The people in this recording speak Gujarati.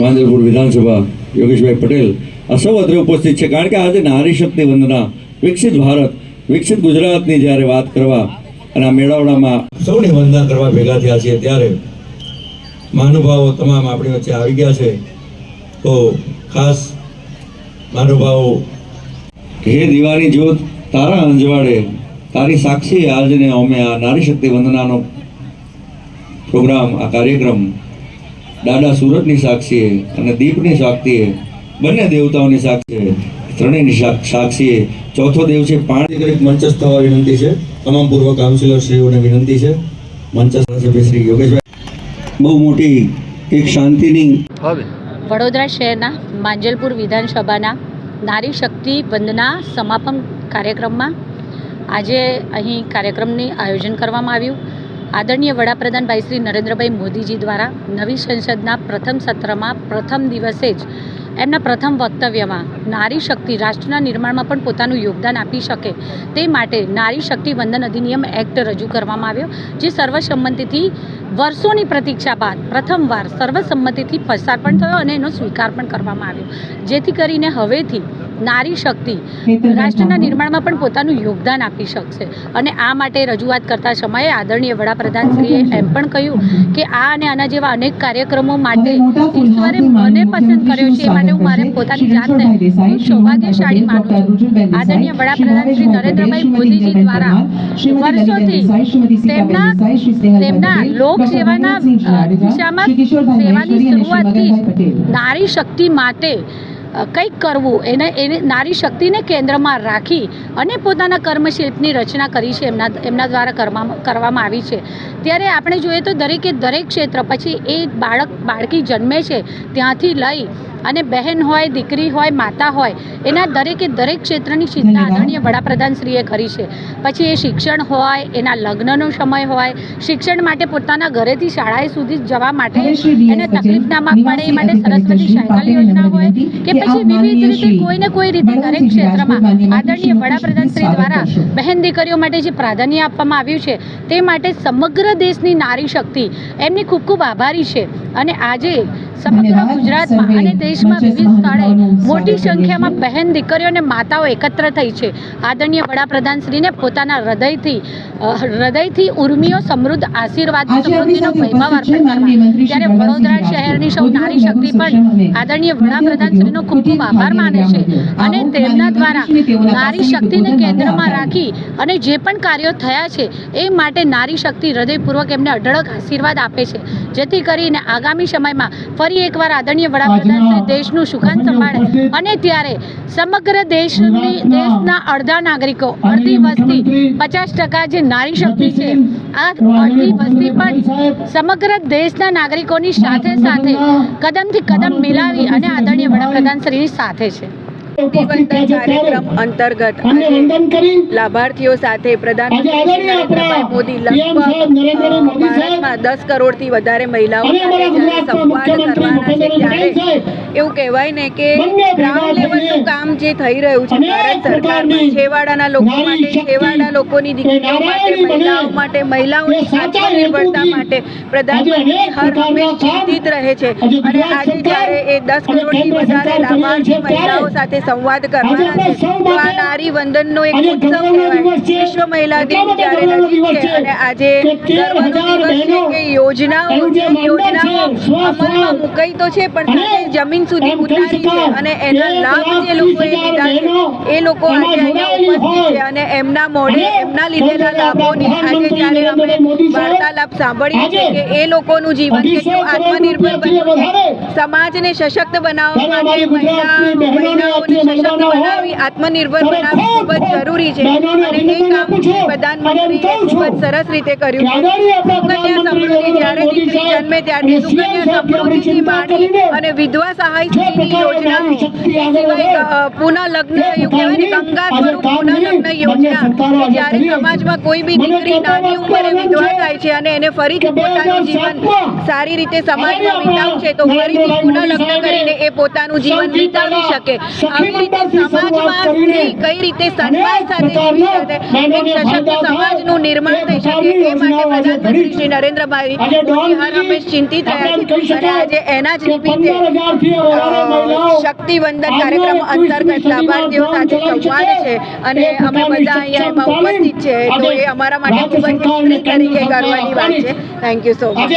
માંજલપુર વિધાનસભા યોગેશભાઈ પટેલ આ સૌ અત્રે ઉપસ્થિત છે. કારણ કે આજે નારી શક્તિ વંદના વિકસિત ભારત વિકસિત ગુજરાતની જ્યારે વાત કરવા અને આ મેળાવડામાં સૌની વંદના કરવા ભેગા થયા છીએ ત્યારે મહાનુભાવો તમામ આપણી વચ્ચે આવી ગયા છે. તો ખાસ મહાનુભાવો હે દિવાની જ્યોત તારા અંજવાડે તારી સાક્ષી આજને અમે આ નારી શક્તિ વંદનાનો પ્રોગ્રામ આ કાર્યક્રમ દાદા સુરતની સાક્ષીએ અને દીપની સાક્ષીએ બંને દેવતાઓની સાક્ષીએ ત્રણેયની સા- સાક્ષીએ ચોથો દેવ છે પાણી. દરેક મંચસ્થ થવા વિનંતી છે. તમામ પૂર્વ કાઉન્સિલર શ્રીઓને વિનંતી છે. મંચસ્થ સભ્ય શ્રી યોગેશભાઈ. બહુ મોટી એક શાંતિની વડોદરા શહેરના માંજલપુર વિધાનસભાના નારી શક્તિ વંદના સમાપન કાર્યક્રમમાં આજે અહીં કાર્યક્રમની આયોજન કરવામાં આવ્યું. આદરણીય વડાપ્રધાન ભાઈ શ્રી નરેન્દ્રભાઈ મોદીજી દ્વારા નવી સંસદના પ્રથમ સત્રમાં પ્રથમ દિવસે જ એમના પ્રથમ વક્તવ્યમાં નારી શક્તિ રાષ્ટ્રના નિર્માણમાં પણ પોતાનું યોગદાન આપી શકે તે માટે નારી શક્તિ વંદન અધિનિયમ એક્ટ રજૂ કરવામાં આવ્યો, જે સર્વસંમતિથી વર્ષોની પ્રતીક્ષા બાદ પ્રથમવાર સર્વસંમતિથી પસાર પણ થયો અને એનો સ્વીકાર પણ કરવામાં આવ્યો. જેથી કરીને હવેથી નારી શક્તિ. રાષ્ટ્રના નિર્માણમાં પણ પોતાનું યોગદાન આપી શકશે. અને આ માટે રજૂઆત કરતા સમયે આદરણીય વડાપ્રધાનશ્રીએ એમ પણ કહ્યું કે આ અને આના જેવા અનેક કાર્યક્રમો માટે ઈશ્વરે મને પસંદ કર્યો છે એ માટે હું મારે પોતાની જાતને હું સૌભાગ્યશાળી માનું છું. આદરણીય વડાપ્રધાન શ્રી નરેન્દ્રભાઈ મોદીજી દ્વારા વર્ષોથી તેમના તેમના લોક સેવાના દિશામાં સેવાની શરૂઆતથી નારી શક્તિ માટે કંઈક કરવું, એને એને નારી શક્તિને કેન્દ્રમાં રાખી અને પોતાના કર્મશિલ્પની રચના કરી છે, એમના એમના દ્વારા કરવામાં આવી છે. ત્યારે આપણે જોઈએ તો દરેકે દરેક ક્ષેત્ર, પછી એ બાળક, બાળકી જન્મે છે, ત્યાંથી લઈ અને બહેન હોય દીકરી હોય માતા હોય એના દરેકે દરેક ક્ષેત્રની ચિંતા આદરણીય વડાપ્રધાનશ્રીએ કરી છે. પછી એ શિક્ષણ હોય એના લગ્નનો સમય હોય શિક્ષણ માટે પોતાના ઘરેથી શાળાએ સુધી જવા માટે એને તકલીફ ના પડે એ માટે સરસ્વતી સાયકલ યોજના હોય કે પછી વિવિધ રીતે કોઈને કોઈ રીતે દરેક ક્ષેત્રમાં આદરણીય વડાપ્રધાનશ્રી દ્વારા બહેન દીકરીઓ માટે જે પ્રાધાન્ય આપવામાં આવ્યું છે તે માટે સમગ્ર દેશની નારી શક્તિ. એમની ખૂબ ખૂબ આભારી છે. અને આજે સમગ્ર ગુજરાતમાં અને દેશમાં વિવિધ સ્થળે મોટી સંખ્યામાં બહેન દીકરીઓ અને માતાઓ એકત્ર થઈ છે. આદરણીય વડાપ્રધાનશ્રીને પોતાના હૃદયથી હૃદયથી ઉર્મિઓ સમૃદ્ધ આશીર્વાદ સમૃદ્ધિનો સાથે અર્પણ કરવા ત્યારે વડોદરા શહેરની સૌ નારી શક્તિ પણ આદરણીય વડાપ્રધાનશ્રીનો ખૂબ ખૂબ આભાર માને છે. અને તેમના દ્વારા નારી શક્તિને કેન્દ્રમાં રાખી અને જે પણ કાર્યો થયા છે એ માટે નારી શક્તિ હૃદયપૂર્વક એમને અઢળક આશીર્વાદ આપે છે. જેથી કરીને આગામી સમયમાં ફરી એકવાર આદરણીય વડાપ્રધાન શ્રી દેશનું સુખાન સંભાળે. અને ત્યારે સમગ્ર દેશની દેશના અડધા નાગરિકો અડધી વસ્તી પચાસ ટકા જે નારી શક્તિ છે આ અડધી વસ્તી પણ સમગ્ર દેશના નાગરિકોની સાથે સાથે કદમથી કદમ મિલાવી અને આદરણીય વડાપ્રધાન શ્રીની સાથે છે. કાર્યક્રમ અંતર્ગત લાભાર્થીઓ સાથે પ્રધાનમંત્રી મોદી લગભગ દસ કરોડથી વધારે મહિલાઓ સંવાદ કરવાના છે ત્યારે એવું કહેવાય ને કે ગ્રાઉન્ડ લેવલનું કામ જે થઈ રહ્યું છે ભારત સરકારમાં છેવાડાના લોકો માટે છેવાડા લોકોની દીકરીઓ માટે મહિલાઓ માટે મહિલાઓની આત્મનિર્ભરતા માટે પ્રધાનમંત્રી હર હંમેશ ચિંતિત રહે છે. અને આજે જ્યારે એ દસ કરોડથી વધારે લાભાર્થી મહિલાઓ સાથે સંવાદ કરવાના છે. તો આ નારી વંદનનો એક ઉત્સવ કહેવાય. વિશ્વ મહિલા દિન જ્યારે નજીક છે અને આજે ગર્વનો દિવસ છે કે યોજનાઓ જે યોજનાઓ અમલમાં મુકાઈ તો છે પણ સાથે જમીન સુધી ઉતારી છે અને એના લાભ જે લોકોએ લીધા છે. એ લોકો આજે અહીંયા ઉપસ્થિત છે અને એમના મોઢે એમના લીધેલા લાભોની આજે જ્યારે અમે વાર્તાલાપ સાંભળીએ છીએ કે એ લોકોનું જીવન કેટલું આત્મનિર્ભર બન્યું છે. સમાજને સશક્ત બનાવવા માટે મહિલા મહિલાઓને સશક્ત બનાવી આત્મનિર્ભર બનાવવી ખૂબ જ જરૂરી છે. અને એ કામ પ્રધાનમંત્રીએ ખૂબ જ સરસ રીતે કર્યું. છે સુકન્યા સમૃદ્ધિ જ્યારે દીકરી જન્મે ત્યારથી સુકન્યા સમૃદ્ધિથી માંડી અને વિધવા સહાય યોજના સિવાય પુનઃ લગ્ન એવું કહેવાય ને ગંગા સ્વરૂપ પુનઃ યોજના જ્યારે સમાજમાં કોઈ બી દીકરી નાની ઉંમરે વિધવા થાય છે અને એને ફરીથી પોતાનું જીવન સારી રીતે સમાજમાં વિતાવશે છે તો ફરીથી પુનઃલગ્ન કરીને એ પોતાનું જીવન વિતાવી શકે. આવી રીતે સમાજમાં કઈ રીતે સન્માન સાથે જીવી શકે એક સશક્ત સમાજનું નિર્માણ થઈ શકે એ માટે પ્રધાનમંત્રી શ્રી નરેન્દ્રભાઈ મોદી હર હંમેશ ચિંતિત રહ્યા છે અને આજે એના જ નિમિત્તે શક્તિવંદન કાર્યક્રમ અંતર્ગત લાભાર્થીઓ સાથે સંવાદ છે અને અમે બધા અહીંયા એમાં ઉપસ્થિત છે. તો એ અમારા માટે ખૂબ જ તરીકે ગર્વની વાત છે. Thank you so much